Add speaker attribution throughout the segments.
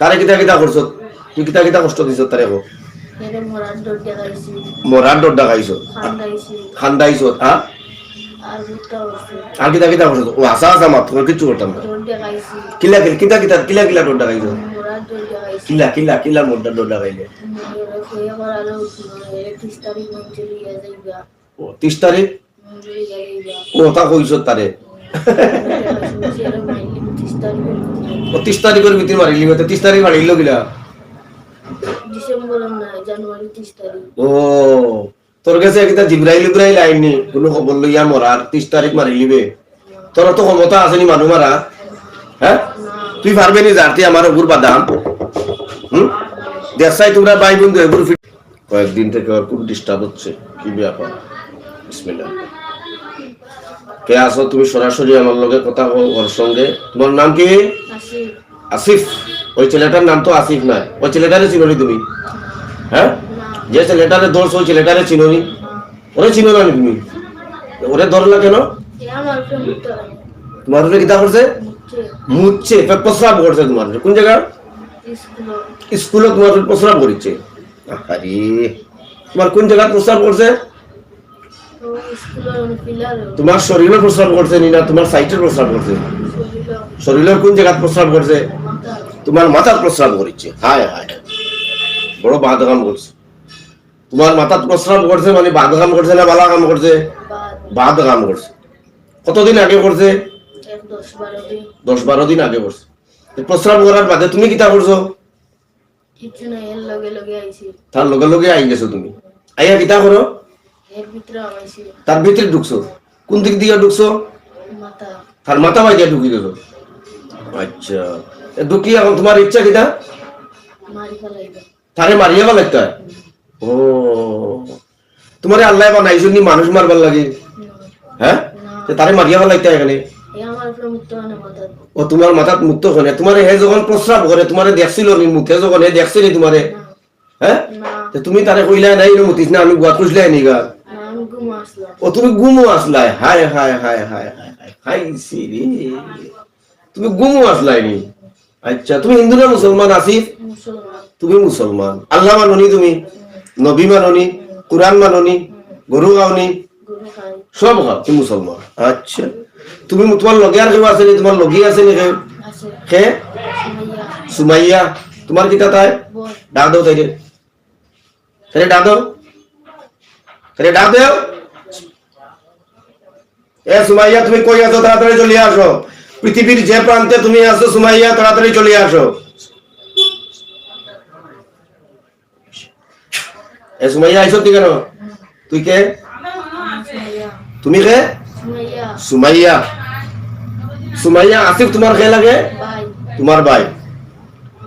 Speaker 1: তারে কিতা কিতা করছ তুই কিতা কিতা কষ্ট দিছ তারে কো?
Speaker 2: মরার ডর
Speaker 1: ডাকাইছ
Speaker 2: খান্দাইছ।
Speaker 1: হ্যাঁ
Speaker 2: আর
Speaker 1: কিতা কিতা করছ ও আসা আসা মাত্র কিচ্ছু করতাম না। কিলা কিলা কিতা কিতা কিলা কিলা ডর ডাকাইছ কিলা কিলা কিলা মোটা ডর ডাকাইলে
Speaker 2: ত্রিশ তারিখ
Speaker 1: ও তিরিশ তারিখ ও তা কইছ তারে
Speaker 2: ত্রিশ
Speaker 1: তারিখের ভিতরে। মারিলি তো তিরিশ তারিখ মারিল কিলা?
Speaker 2: ডিসেম্বর না জানুয়ারি ত্রিশ তারিখ।
Speaker 1: ও তোর কাছে কিতা জিব্রাইল ইব্রাইল আইনি কোনো খবর লইয়া মরার তিরিশ তারিখ মারিলিবে তোর তো ক্ষমতা আছে নি মানুষ মারা। হ্যাঁ? তুই পারবে নি জারতি আমার উপর বাদাম? হুম? দেশাই তোমরা ভাই বন্ধু এগুলো ফিট কয়েকদিন থেকে ওর খুব ডিস্টার্ব হচ্ছে কি ব্যাপার বিসমিল্লাহ কে আসো তুমি সরাসরি আমার লগে কথা কও ওর সঙ্গে। তোমার নাম কি? আসিফ। ওই ছেলেটার নাম তো আসিফ নয় ওই ছেলেটারে চিনি তুমি? হ্যাঁ? যে ছেলেটারে দোষ ওই ছেলেটারে চিনি ওরে চিনো না তুমি? ওরে ধরলা কেন? তোমার উপরে কিতা করছে?
Speaker 2: মুচ্ছে
Speaker 1: প্রস্রাব করছে তোমার কোন জায়গা?
Speaker 2: স্কুল।
Speaker 1: তোমার প্রস্রাব করিচ্ছে আরে তোমার কোন জায়গা প্রস্রাব করছে? তোমার শরীরে প্রস্রাব করছে না তোমার সাইটের প্রস্রাব করছে। শরীরের কোন জায়গা প্রস্রাব করছে? তোমার মাথার প্রস্রাব করিচ্ছে। হায় হায় বড় বাদ কাম করছে। তোমার মাথার প্রস্রাব করছে মানে বাদ কাম করছে না বালা কাম করছে?
Speaker 2: বাদ
Speaker 1: বাদ কাম করছে। কতদিন আগে করছে?
Speaker 2: দশ বারো দিন
Speaker 1: আগে করছে। প্রস্রাব করার বাদে তুমি কিতা করছ?
Speaker 2: কিছু না এর লগে লগে আইছি।
Speaker 1: তার লগে লগে আই গেছো তুমি। আইয়া কিতা করো? তার ভিতরে ঢুকছো? কোন দিক দিয়ে ঢুকছো?
Speaker 2: মাথা।
Speaker 1: তার মাথা বাইরে ঢুকি দিল আচ্ছা। ঢুকি এখন তোমার ইচ্ছা কিটা তারে মারিয়া ভালো একটা ও। তোমারে আল্লাহ বানাইছো নি মানুষ মারবার লাগে। হ্যাঁ? তারে মারিয়া ভালো লাগতা এখানে ও তোমার মাথাত মুক্ত করে তোমার হে যখন প্রস্রাব করে তোমারে দেখছিল নি মুখে যখন হে দেখছে নি তোমারে? হ্যাঁ? তুমি তারে কইলা নাই মুতিস না আমি গুয়া খুঁজলাই নিগা
Speaker 2: না আমি ঘুমো আসলাম
Speaker 1: ও তুমি গুমো আসলাই হায় হায় হায় হায় হায় হায় হায় সিরি তুমি গুমো আসলাই নি? আচ্ছা তুমি হিন্দু না মুসলমান আসিফ? তুমি মুসলমান। আল্লাহ মাননি তুমি? নবী মাননি কোরআন মাননি গরু গাওনি সব খাও তুমি মুসলমান। আচ্ছা। তুমি তোমার লগে আর কেউ আছে নি? তোমার লগি আছে নি কেউ? কে?
Speaker 2: সুমাইয়া।
Speaker 1: তোমার কিতা তাই? ডাক দাও তাই তাই ডাক দাও তাই ডাক দাও। এ সুমাইয়া তুমি কই আছো? তাড়াতাড়ি চলে আসো। পৃথিবীর যে প্রান্তে তুমি আছো সুমাইয়া তাড়াতাড়ি চলে আসো। এ সুমাইয়া আইছো তুই কেন? তুই কে? তুমি কে?
Speaker 2: সুমাইয়া।
Speaker 1: সুমাইয়া আসিফ তোমার কে লাগে? তোমার ভাই।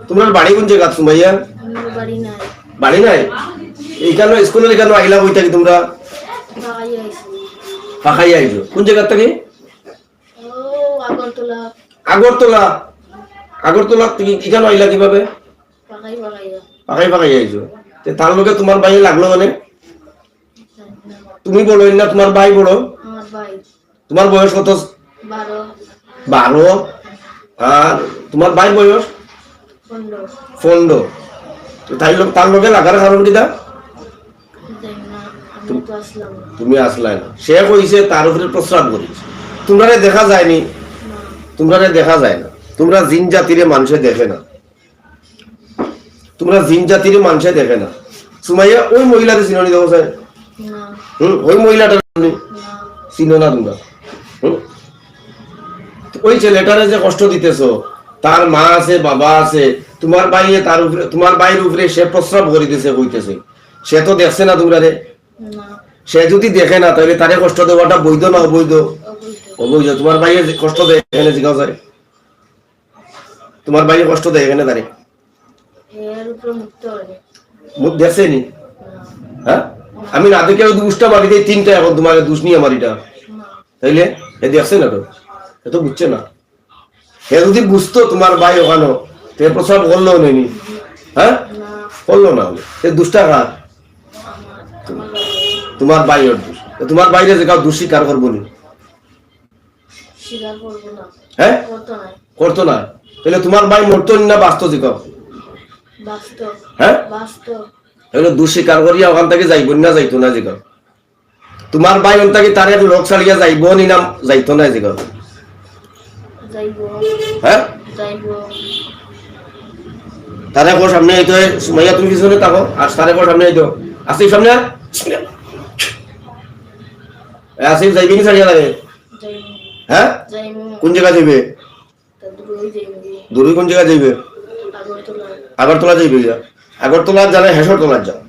Speaker 1: তোমার বাড়ি কোন জায়গা? সুমাইয়া
Speaker 2: বাড়ি নাই?
Speaker 1: এইখানে স্কুলের এখানে আইলা বই থাকি তোমরা পাখাই আইছো কোন জায়গার থেকে?
Speaker 2: আগরতলা
Speaker 1: আগরতলা থেকে এখানে আইলা কীভাবে? পাখাই পাখাই আইছো তে তার লগে তোমার ভাই লাগল মানে? তুমি বড় না তোমার ভাই বড়
Speaker 2: আমার
Speaker 1: তোমার বয়স কত?
Speaker 2: বারো
Speaker 1: আর তোমার ভাই বয়স?
Speaker 2: পনেরো
Speaker 1: তাই লোক তার লগে লাগার কারণ কিটা? তুমি আসলাই না। সে কইছে তার উপরে প্রস্রাব করিস। তোমরা দেখা যায়নি। তোমরা দেখা যায় না। তোমরা জিন জাতিরে মানুষে দেখে না। তোমরা জিন জাতিরে মানুষে দেখে না। সুমাইয়া ওই মহিলারে চিননি দেখো স্যার?
Speaker 2: না।
Speaker 1: হুম ওই মহিলাটা চিনো?
Speaker 2: না?
Speaker 1: তোমরা? হুম? ওই ছেলেটারে যে কষ্ট দিতেছ তার মা আছে বাবা আছে তোমার বাইরে তার উপরে তোমার বাইরের উপরে সে প্রস্রাব করিতেছে কইতেছে। সে তো দেখছে না তোমরা রে সে যদি দেখে না তাহলে তারে কষ্ট দেওয়াটা বৈধ না অবৈধ?
Speaker 2: অবৈধ।
Speaker 1: তোমার বাইরে কষ্ট দেয় এখানে জিজ্ঞাসা তোমার বাইরে কষ্ট দেয় এখানে তারে। দেখছে নি? হ্যাঁ? আমি না দেখে দুষ্টা মারি দিই তিনটা এখন তোমার দুষ নিয়ে মারিটা তাইলে? এ দেখছে না তো? এ তো বুঝছে না। এ যদি বুঝতো তোমার ভাই ওখানো তে প্রসাব করল নেনি হ্যাঁ? করল না। এ দুষ্টা কার? তোমার ভাইয়ের দোষ। তোমার বাইরে যে কাউ দোষ স্বীকার করব নি। হ্যাঁ?
Speaker 2: করতো
Speaker 1: না তাহলে তোমার ভাই মরতো না বাঁচতো যে কাউ? হ্যাঁ? এগুলো দুঃস্বীকার করিয়া ওখান থেকে যাইব না যাইতো না জিগর তোমার ভাই ওন থেকে তারে ছাড়িয়া যাইব নি না যাইতো না
Speaker 2: যাইব।
Speaker 1: হ্যাঁ? তারে কো সামনে আইতো সুমাইয়া তুমি পিছনে থাকো। আর তারে কো সামনে আইতো আসিফ সামনে। আসিফ যাইবি নি ছাড়িয়া লাগে? হ্যাঁ? কোন জায়গা যাইবে? দূরে কোন জায়গা যাইবে?
Speaker 2: আগরতলা
Speaker 1: যাইবে যা আগরতলা জানে হেসর তোলার যাও।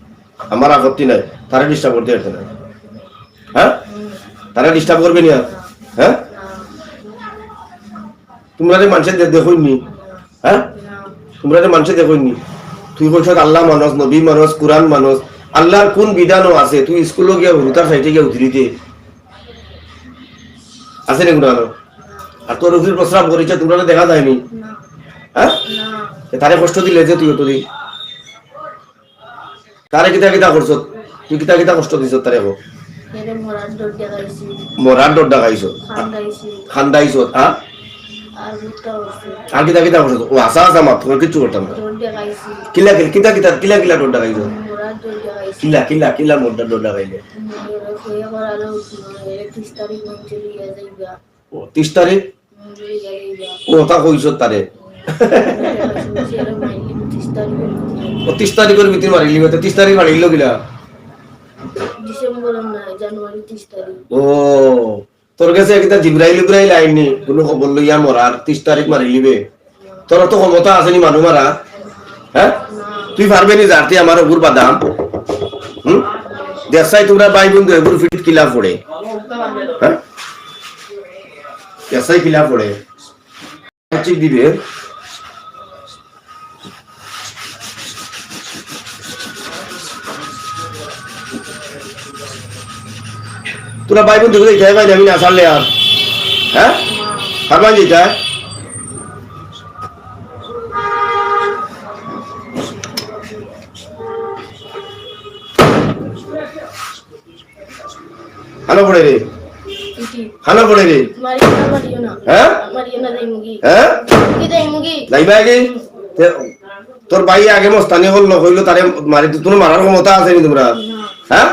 Speaker 1: আমার আপত্তি নাই। তারা ডিস্টার্ব করতে পারছে না হ্যাঁ? তারা ডিস্টার্ব করবে না হ্যাঁ? তোমরা যে মানুষের দেখইনি। হ্যাঁ? তোমরা যে মানুষের দেখইনি। তুই কইছ আল্লাহ মানুষ, নবী মানুষ, কোরআন মানুষ। আল্লাহর কোন বিধানও আছে? তুই স্কুলে গিয়া হুতার সাইডে গিয়া উঠলিতে আছে নি কোরআন আর? তোর উঠির প্রস্রাব করেছে তোমরা দেখা যায়নি? হ্যাঁ? তারে কষ্ট দিলে যে তুই তোর তারে কিতা কিতা করছ? তুই কিতা কিতা কষ্ট দিছ তারে
Speaker 2: এরে মরার ডর
Speaker 1: ডাকাইছ
Speaker 2: খান্দাইছ।
Speaker 1: হ্যাঁ
Speaker 2: আর
Speaker 1: কিতা কিতা করছ? ও আসা আসা মাত কিচ্ছু করতাম না। কিলা কিলা কিতা কিতা কিলা কিলা ডর ডাকাইছ কিলা কিলা কিলা মোটা
Speaker 2: হয়ে করালো ত্রিশ তারিখ?
Speaker 1: তা কইছ তারে।
Speaker 2: ত্রিশ
Speaker 1: তারিখের ভিতরে মারিলি তিরিশ তারিখ মারিল কিলা? ও, তোর কাছে কিতা জিব্রাইল ইব্রাইল আইনি, কোনো খবর লইয়া মরার তিরিশ তারিখ মারিলিবে তোর তো ক্ষমতা আছে নি মানুহ মারা হ্যাঁ তুই পারবে নি যাতে আমার ওগুর বাদাম হুম? দেশাই তোমরা ভাই বন্ধু এগুর ফিট কিলা পড়ে। হ্যাঁ? দেশাই কিলা পড়ে। চিক দিবে। তোরা ভাই বন্ধু যাই ভাই আমি না আসলে আর। হ্যাঁ? পারবান যেটা খানা পড়ে রে। খানা পড়ে রে। হ্যাঁ? হ্যাঁ? যাইবা আগে তোর ভাই আগে মস্তানি হল হইল তারে মারি তুমি মারার ক্ষমতা আছে তোমরা? হ্যাঁ?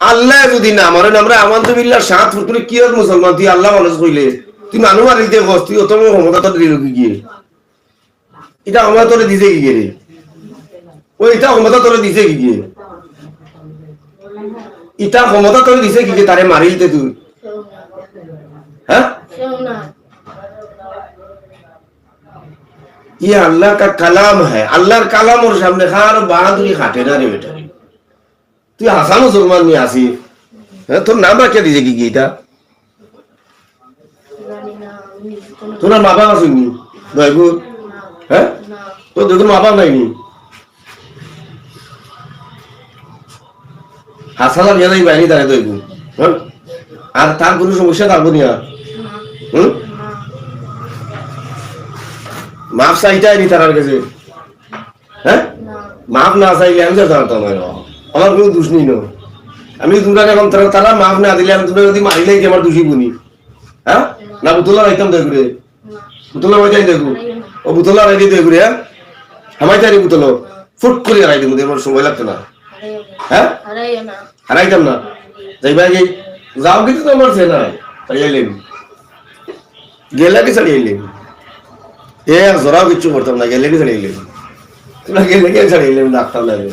Speaker 1: আল্লাহ যদি না মারে আমরা আমার তো বিল্লাহ সাত তুই কি মুসলমান? তুই আল্লাহ মানুষ কইলে তুই মানুষ মারি দিয়ে গছ তুই অত ক্ষমতা তোর দিল কি গিয়ে? এটা ক্ষমতা তোরে দিছে কি গিয়ে রে? ও এটা ক্ষমতা তোরে দিছে কি গিয়ে? ইটা ক্ষমতা তোরে দিছে কি গিয়ে তারে মারিলতে তুই
Speaker 2: কেউ না
Speaker 1: হ্যাঁ
Speaker 2: কেউ না
Speaker 1: ये अल्लाह का कलाम है अल्लाहर কালাম ওর সামনে খার বাহাদুরি খাটে না রে বেটা তুই হাসান মুসলমান নিয়ে আসি হ্যাঁ তোর নাম রাখিয়া দিছে কি কি এটা
Speaker 2: জানি না আমি কোনো
Speaker 1: তোর মা বাবা আসেনি দয়গু
Speaker 2: না
Speaker 1: হ্যাঁ
Speaker 2: না
Speaker 1: তোর দেখুন মা বাবা নাইনি হাসান আর জানাই বাইরে দাঁড়ায় দয়গু হ্যাঁ আর তার কোনো সমস্যা থাকব না হুম? মাপ চাইটাই নি তার কাছে। হ্যাঁ? মাপ না চাইলে আমি তো জানতাম আমার কোনো দোষ নেই না। আমি তোমরা এখন তারা তারা মাপ না দিলে আমি তোমরা যদি মারিলে কি আমার দোষী বুনি হ্যাঁ? না, বুতলা রাইতাম দেখ রে। বুতলা রাইতাই দেখু ও বুতলা রাইতে দেখ রে আমায় জানি বুতলো। ফুট করে রাই দিব আমার সময় লাগতো না। হ্যাঁ?
Speaker 2: হারাইও না
Speaker 1: হারাইতাম না? যাইবা কি যাও কিন্তু তো আমার সে না ছাড়িয়াইলেন গেলা কি ছাড়িয়াইলেন এ জোরাও কিচ্ছু করতাম না গেলে কি ছাড়িয়াইলেন তোমরা গেলে কি ছাড়িয়াইলেন ডাক্তার লাগে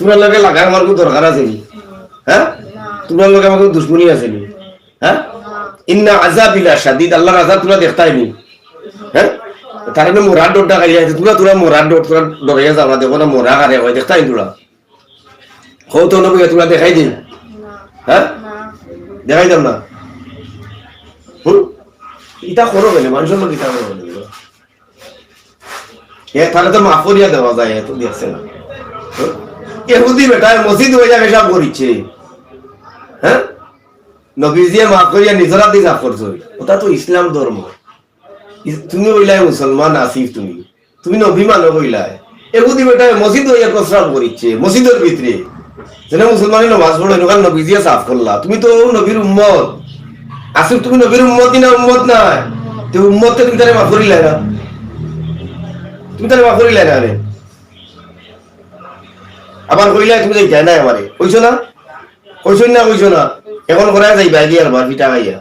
Speaker 1: তোমার লগে লাগা আমার কোনো দরকার আছে নি? হ্যাঁ? তোমার লগে আমার কোনো দুশ্মনী আছে নি? হ্যাঁ? ইন্না আজাবিলা শাদিদ আল্লাহর আজাব তোমরা দেখতাই নি। হ্যাঁ? তার মানে মোরার ডোর ডাকাই আছে তোমরা তোরা মোরার ডোর তোরা ডরাইয়া যাবা দেখো না মোরা কারে হয় দেখতাই তোরা। হৌ তো নবী তোমরা দেখাই দিন।
Speaker 2: না।
Speaker 1: হ্যাঁ? দেখাই দাম না। হুম? ইটা করো কেন মানুষের লোক ইটা করো এ তাহলে তো মাফ করিয়া দেওয়া যায় এত দেখছে না? এহুদি বেটা মসজিদ হয়ে যাবে সব করিচ্ছে হ্যাঁ? নবীজিয়ে মাফ করিয়া নিজরা দিয়ে সাফ করছ। ওটা তো ইসলাম ধর্ম। তুমি হইলাই মুসলমান আসিফ তুমি। তুমি নবী মানো হইলাই এহুদি বেটা মসজিদ হইয়া প্রস্রাব করিচ্ছে মসজিদের ভিতরে। যেন মুসলমানের নমাজ পড়ো এনেকুৱা নবীজিয়ে সাফ করলা তুমি তো নবীর উম্মত। আসিফ তুমি নবীর উম্মত না উম্মত নাই? তো উম্মতকে তুমি তারে মাফ করিলাই না? তুমি তারে মাফ করিলাই না রে আবার কইলা তুমি যাইতে না আমারে কইছো না? কইছো না কইছো না? এখন করা যাইবা গিয়ে আর বার পিঠা খাইয়া?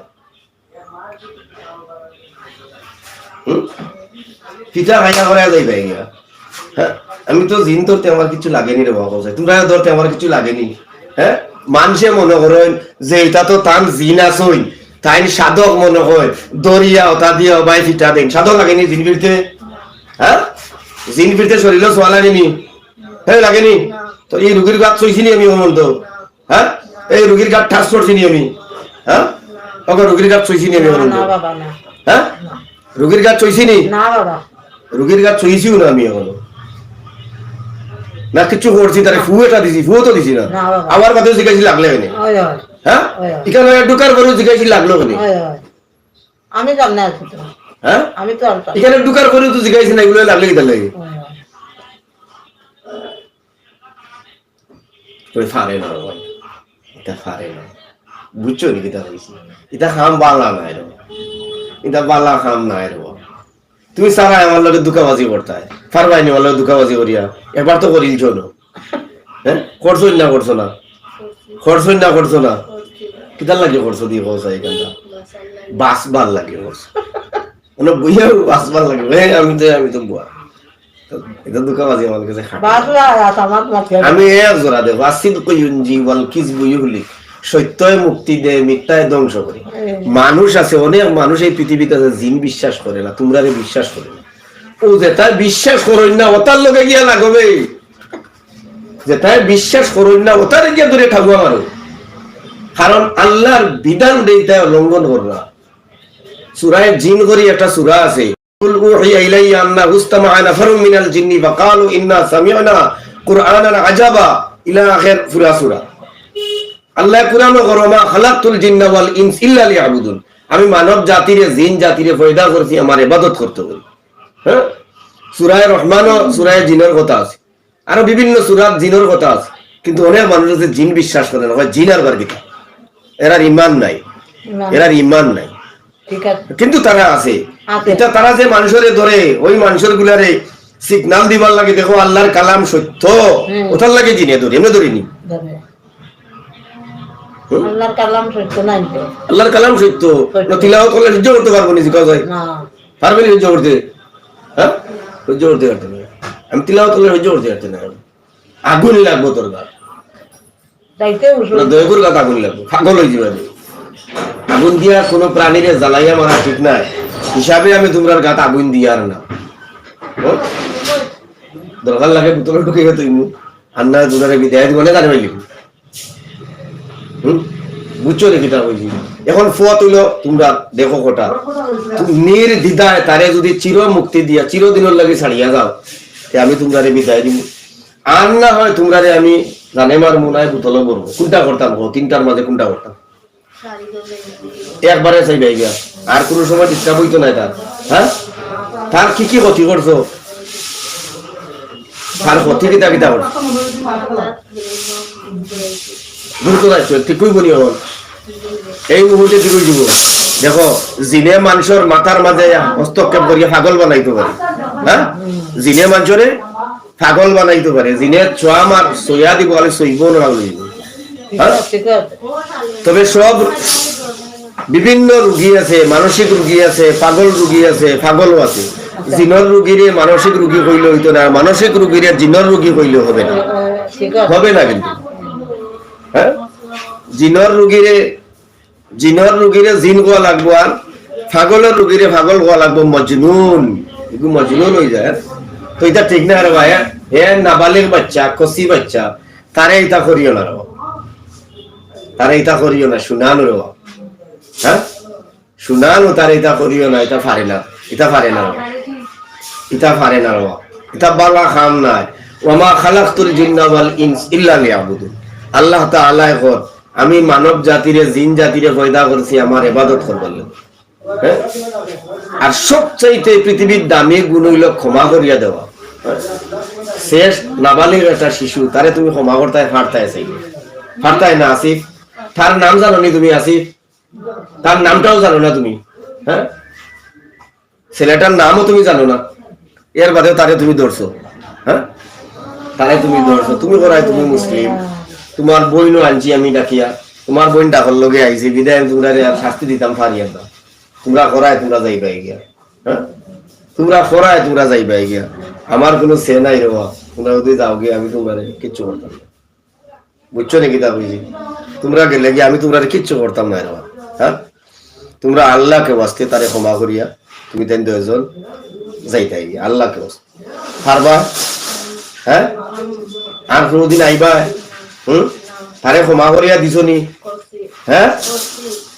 Speaker 1: পিঠা খাইয়া করা যাইবা গিয়া হ্যাঁ আমি তো জিন ধরতে আমার কিছু লাগেনি রে বাবা তোমরা ধরতে আমার কিছু লাগেনি। হ্যাঁ? মানুষে মনে করেন যে এটা তো তান জিন আসই তাই সাধক মনে হয় দরিয়া ওটা দিয়া বাই ফিটা দেন। সাধক লাগেনি জিন ফিরতে? হ্যাঁ? জিন ফিরতে শরীরও সোয়া লাগেনি। হ্যাঁ লাগেনি? তো এই রুগীর গাছ চইছিনি আমি অনন্ত হ্যাঁ? এই রুগীর গাছ ঠাস করছিনি আমি। হ্যাঁ? ওকে রুগীর গাছ চইছিনি আমি অনন্ত
Speaker 3: না বাবা না।
Speaker 1: হ্যাঁ? রুগীর গাছ চইছিনি
Speaker 3: না বাবা।
Speaker 1: রুগীর গাছ চইছিও না আমি এখনও না কিছু করছি তারে ফু এটা দিছি ফু তো দিছি না।
Speaker 3: না
Speaker 1: আমার কথা জিজ্ঞাসি লাগলে কেন? হ্যাঁ। এখানে ঢুকার পরে জিজ্ঞাসি লাগল কেন?
Speaker 3: আমি জানি না আছি তো।
Speaker 1: হ্যাঁ?
Speaker 3: আমি তো
Speaker 1: এখানে ঢুকার পরে তো জিজ্ঞাসি না এগুলো লাগলে কি লাগে
Speaker 3: ওই
Speaker 1: ফারে না ভাই এটা ফারে না। বুঝছ নি কিতা হইছে? এটা খাম বালা নাই রে এটা বালা খাম নাই রে তুমি সারা আমার লগে দুকাবাজি করতায় ফারবাই নি আমার দুকাবাজি করিয়া। একবার তো করিল চলো হ্যাঁ? করছ না করছ না? করছ না করছ না? কিতা লাগে করছ দিয়ে কইছা এখানটা বাস ভালো লাগে করছ। মানে বুঝিয়া বাস ভালো লাগে। হ্যাঁ আমি তো আমি তো বুয়া। এটা দুকাবাজি আমার কাছে আমি এক জোড়া দেব আসিদ কয়ুঞ্জি ওয়াল কিসবু ইউহলি সত্যই মুক্তি দেয় মিথ্যায় ধ্বংস করে মানুষ আছে অনেক মানুষ এই পৃথিবীতে আছে জিন বিশ্বাস করে না তোমরা রে বিশ্বাস করে না ও যেটা বিশ্বাস করই না ওটার লোকে গিয়া লাগবে যেটা বিশ্বাস করই না ওটারে গিয়া ধরে ঠাকুয়া মারো কারণ আল্লাহর বিধান দেইতা লঙ্ঘন করবা সুরায় জিন করি একটা সুরা আছে قل أوحي إلي أنه استمع نفر من الجن فقالوا إنا سمعنا قرآنا عجبا إلى آخر ফুরা সূরা আল্লাহ কুরআন গরমা খালাকতুল জিন্না ওয়াল ইনস ইল্লা লিয়াবুদুন। আমি মানব জাতিরে জিন জাতিরে পয়দা করছি আমার ইবাদত করতে বলি হ্যাঁ? সূরায়ে রহমান ও সূরায়ে জিনের কথা আছে। আরও বিভিন্ন সূরাত জিনের কথা আছে। কিন্তু অনেক মানুষ আছে জিন বিশ্বাস করে না। হয় জিন আর বার কিতা এরার ইমান নাই। এরার ইমান নাই। কিন্তু তারা আছে। এটা তারা যে মানুষের ধরে ওই মানুষের গুলারে সিগনাল দিবার লাগে দেখো আল্লাহর কালাম সত্য। ওটার লাগে জিনে ধরি। এমনি ধরিনি?
Speaker 3: আল্লাহর কালাম সত্য নাই
Speaker 1: আল্লাহর কালাম সত্য। তিলাওয়াত করলে সহ্য করতে পারব নি জিজ্ঞাসা হয়
Speaker 3: না।
Speaker 1: পারবে নি সহ্য করতে? হ্যাঁ? সহ্য করতে পারতে না। আমি তিলাওয়াত করলে সহ্য করতে পারতে না। আগুন লাগবো তোর গা। না দয়গুর গাত আগুন লাগবো। পাগল হয়ে যাবে। আগুন দিয়া কোনো প্রাণীরে জ্বালাইয়া মারা ঠিক নাই। হিসাবে আমি তোমরার গাত আগুন দিয়া আর না? দরকার লাগে বোতলে ঢুকে গেছে তুমি আর না দুটারে বিদায় দিব না জানি বুঝছ রে কিটা কইছি এখন ফুয়া তুলো তোমরা দেখো কোটা নির দিদায় তারে যদি চির মুক্তি দিয়া, চিরদিনের লাগে ছাড়িয়া যাও আমি তোমরারে বিদায় দিব আর না হয় তোমরারে আমি জানে মার মুনায় বোতলে বলব কোনটা করতাম হো তিনটার মাঝে কোনটা করতাম? একবারে চাই গিয়া। আর কোনো সময় ডিস্টার্ব হইতো না তার। হ্যাঁ? তার কি কি ক্ষতি করছ? তার ক্ষতি কিতা কিতা করছ? দূর তো যাচ্ছ ঠিক কইব নি এখন এই মুহূর্তে ঠিক দিব। দেখো জিনে মানুষের মাথার মাঝে হস্তক্ষেপ করিয়া পাগল বানাইতে পারে হ্যাঁ জিনে মানুষরে পাগল বানাইতে পারে জিনে ছোয়া মার সইয়া দিব আমি সইব না তবে সব বিভিন্ন রুগী আছে মানসিক রুগী আছে পাগল রুগী আছে পাগলও আছে। জিনর রুগীরে মানসিক রুগী কইলে হইতো না মানসিক রুগীরে জিনর রুগী কইলে হবে না। হবে না কিন্তু। হ্যাঁ? জিনর রুগীরে জিনর রুগীরে জিন গোয়া লাগবো আর পাগলের রুগীরে পাগল গোয়া লাগবো মজনুন। মজনুন হয়ে যায়। তো এটা ঠিক না রে ভাই বাচ্চা কসি বাচ্চা তারে এটা করিও না বাবা। তারে এটা করিও না, শুনানো রে। হ্যাঁ শুনানো তারে এটা করিও না এটা পারে না এটা পারে না। ইতা পারে না ইতা বালা খাম নাই। ওমা খালাকতুল জিন্না ওয়াল ইনস ইল্লা লিয়াবুদুন। আল্লাহ তাআলা কর, আমি মানব জাতিরে, জিন জাতিরে পয়দা করছি, আমার ইবাদত করবার। হ্যাঁ? আর সবচাইতে পৃথিবীর দামি গুণ ক্ষমা করিয়া দেওয়া? শেষ নাবালিক একটা শিশু, তারে তুমি ক্ষমা করতায় ফাড়তায় চাই ফাড়তায় না, আসিফ। তার নাম জানো নি তুমি, আসিফ? তার নামটাও জানো না তুমি হ্যাঁ? ছেলেটার নামও তুমি জানো না। এর বাদেও তারে তুমি ধরছো হ্যাঁ? তারে তুমি ধরছো, তুমি করাই তুমি মুসলিম। তোমার বইনও আনছি আমি ডাকিয়া। তোমার বইন ডাকর লগে আইছি, বিদায় তোমরা শাস্তি দিতাম ফারিয়া দাও তোমরা করায় তোমরা যাইবাই গিয়া। হ্যাঁ? তোমরা করায় তোমরা যাইবাই গিয়া। আমার কোনো সে নাই রে তোমরা যদি যাও গিয়ে আমি তোমার কিচ্ছু করতাম বুঝছ নাকি তা বুঝি? তোমরা গেলে গিয়ে আমি তোমরা কিচ্ছু করতাম না রে। হ্যাঁ? তোমরা আল্লাহকে বাঁচতে তারে ক্ষমা করিয়া তুমি তেন দুজন যাইতাই গিয়া। আল্লাহকে বাঁচতে। পারবা? হ্যাঁ? আর কোনোদিন আইবা? হুম? তারে ক্ষমা করিয়া দিছ নি? হ্যাঁ?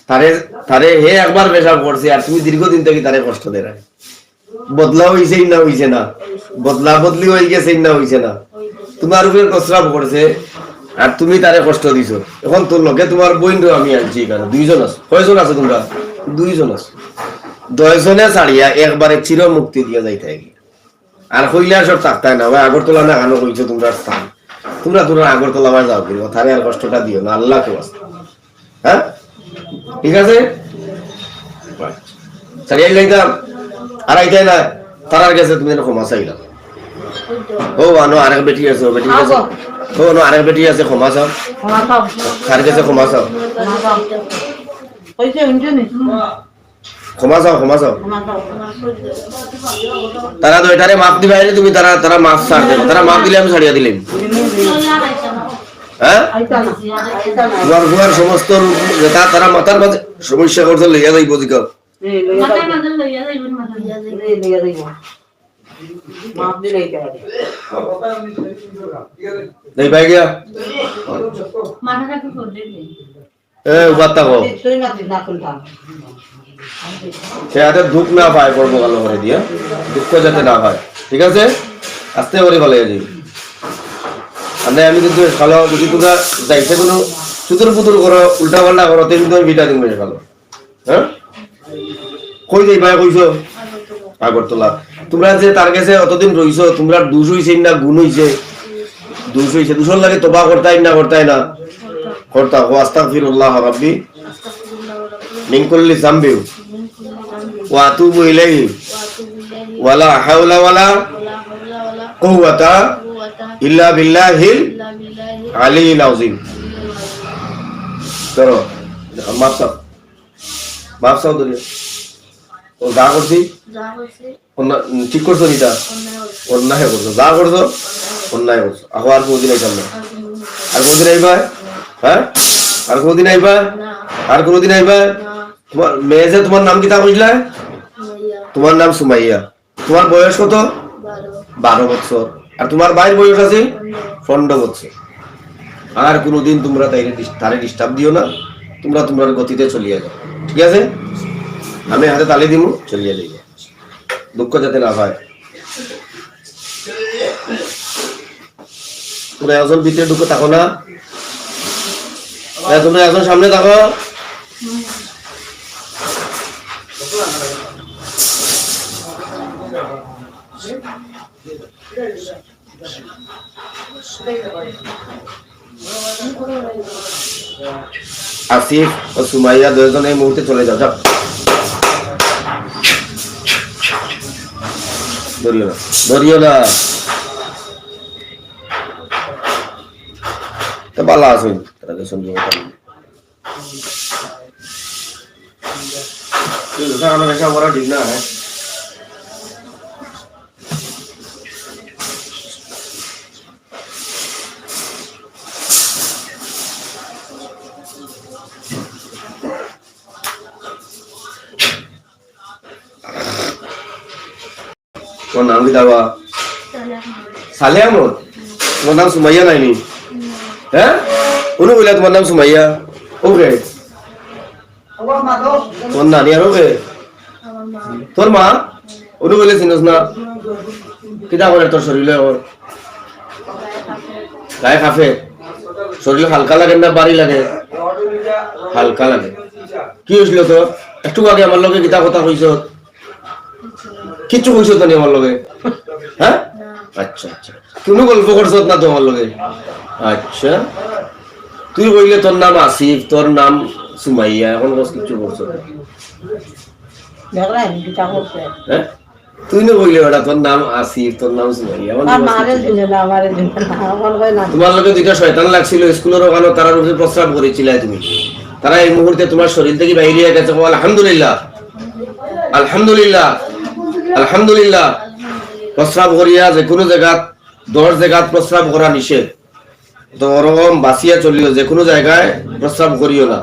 Speaker 1: তারে তারে হে একবার পেশাব করছে আর তুমি দীর্ঘদিন থেকে তারে কষ্ট দে বদলা হইছে না হইছে না। বদলা বদলি হয়ে গেছে না হইছে না। তোমার উপরে কসরাপ করছে আর তুমি তারে কষ্ট দিছো। এখন তোর লগে তোমার বইন আমি আনছি এখানে। দুইজন আছো। কয়জন আছো তোমরা? দুইজন আছো। দশজনে ছাড়িয়া একবারে চির মুক্তি দিয়ে যাইতে আর কইলা সব থাকতাই না ভাই আগরতলা না কেন কইছো তোমরা স্থান। তোমরা তোমরা আগরতলা আবার যাও করিব তারে আর কষ্টটা দিও না আল্লাহকে বাস্তা হ্যাঁ? ঠিক আছে? ছাড়িয়াই যাইতাম। আর আইতাই না তারার কাছে তুমি যেন ক্ষমা চাইলাম ও আনো আরেক বেটি আছে ও বেটি আছে। ও আনো আরেক বেটি আছে ক্ষমা চাও।
Speaker 3: ক্ষমা চাও।
Speaker 1: তার কাছে ক্ষমা চাও?
Speaker 3: ক্ষমা চাও
Speaker 1: ক্ষমা চাও তারা তো এটারে মাপ দিবে আইলে তুমি তারা তারা মাপ ছাড় দেবে। তারা মাপ দিলে আমি ছাড়িয়া দিলেন হ্যাঁ? তোমার সমস্ত যেটা তারা মাথার মাঝে সমস্যা করছে লইয়া যাইব দিকে
Speaker 3: এই লইয়া যাইব এই লইয়া যাইব
Speaker 1: সে হাতে দুঃখ না পায় পর্ব ভালো করে দিয়া। দুঃখ যাতে না হয়। ঠিক আছে? আস্তে করে ভালো যাই নাই আমি কিন্তু ভালো যদি তোমরা যাইতে কোনো চুতুর পুতুর করো, উল্টা পাল্টা করো তে কিন্তু আমি ভিটা দিন ভালো। হ্যাঁ? কই যাই ভাই, কইছো? আগরতলা তোমরা যে তার কাছে অতদিন রইছো, তোমরা দুষ হইছে না গুণ হইছে? দুষ হইছে। দুশোর লাগে তোবা করতাই না করতাই না। করতা ও আস্তাগফিরুল্লাহ রাব্বি। মিন কুল্লি যামবি ওয়া আতুবু ইলাইহি ওয়ালা হাওলা ওয়ালা কুওয়াতা ইল্লা বিল্লাহিল আলিয়্যিল আযীম করো মাপ চাও। মাপ চাও ধরে ও যা করছি? ঠিক করছ নিটা
Speaker 2: অন্যায়
Speaker 1: করছ। যা করছ? অন্যায় করছ। আহো, আর কোনদিন আইতাম না আর কোনদিন আইবা হ্যাঁ? আর কোনদিন আইবা আর কোনদিন আইবা তোমার মেয়ে যে তোমার নাম কি তা বুঝলা? তোমার নাম সুমাইয়া। তোমার বয়স কত?
Speaker 2: বারো।
Speaker 1: বারো বছর। আর তোমার ভাইয়ের বয়স আছে? পনেরো। বছর। আর কোনোদিন তোমরা তাই তারে ডিস্টার্ব দিও না। তোমরা তোমার গতিতে চলিয়ে যাও। ঠিক আছে? আমি হাতে তালি দিব চলিয়ে যাইব দুঃখ যাতে না হয়। তোমরা একজন ভিতরে দুঃখ থাকো না। তোমরা একজন সামনে থাকো। আসিফ ও সুমাইয়া দুজন এই মুহূর্তে চলে যাও যাও। ধরিও না ধরিও না। তো ভালো খানা পেশা করা ঠিক না হ্যাঁ? কি দাবা সালে আহমদ তোমার নাম সুমাইয়া নাইনি হ্যাঁ উনি বললা তোমার নাম সুমাইয়া ওকে তোমার নানি আর ওকে
Speaker 2: আমার
Speaker 1: তোর মা উনি বলে চিনস না কিতা করে তোর শরীরে ওর গায়ে কাফে শরীরে হালকা লাগে না বাড়ি লাগে হালকা লাগে কি হয়েছিল তোর একটু আগে আমার লগে কিতা কথা কইছ কিচ্ছু কইছ তো নি আমার লগে? হ্যাঁ? আচ্ছা আচ্ছা কোনো গল্প করছ না তোমার লগে? আচ্ছা। তুই কইলে তোর নাম আসিফ তোর নাম সুমাইয়া এখন বস কিছু করছ হ্যাঁ তুই না বললে ওটা তোর নাম আসিফ তোর নাম সুমাইয়া তোমার লোকে দুইটা শয়তান লাগছিল স্কুলের ওখানে তারা রূপে প্রস্রাব করেছিলে তুমি। তারা এই মুহূর্তে তোমার শরীর থেকে বাইরে গেছে। আলহামদুলিল্লাহ। আলহামদুলিল্লাহ। আলহামদুলিল্লাহ। প্রস্রাব করিয়া যে কোনো জায়গাত, দশ জায়গাত প্রস্রাব করা নিষেধ। তো ওরকম বাঁচিয়া চলিও, যে কোনো জায়গায় প্রস্রাব করিও না।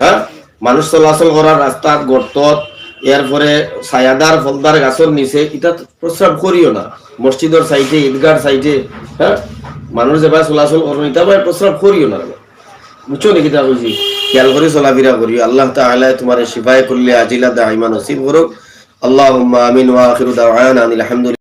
Speaker 1: হ্যাঁ? মানুষ চলাচল করার রাস্তাত, গর্তত এরপরে ছায়াদার, ফলদার গাছের নিচে এটা প্রস্রাব করিও না। মসজিদের সাইডে ঈদগার সাইডে হ্যাঁ? মানুষ যেভাবে চলাচল করেন এটা প্রস্রাব করিও না। বুঝছ নাকি তা বুঝি খেয়াল করে চলাফেরা করিও আল্লাহ তাআলা তোমার শিফায় করলে আজিলা দাইমান নসিব করুক اللهم آمين وآخر دعوانا الحمد لله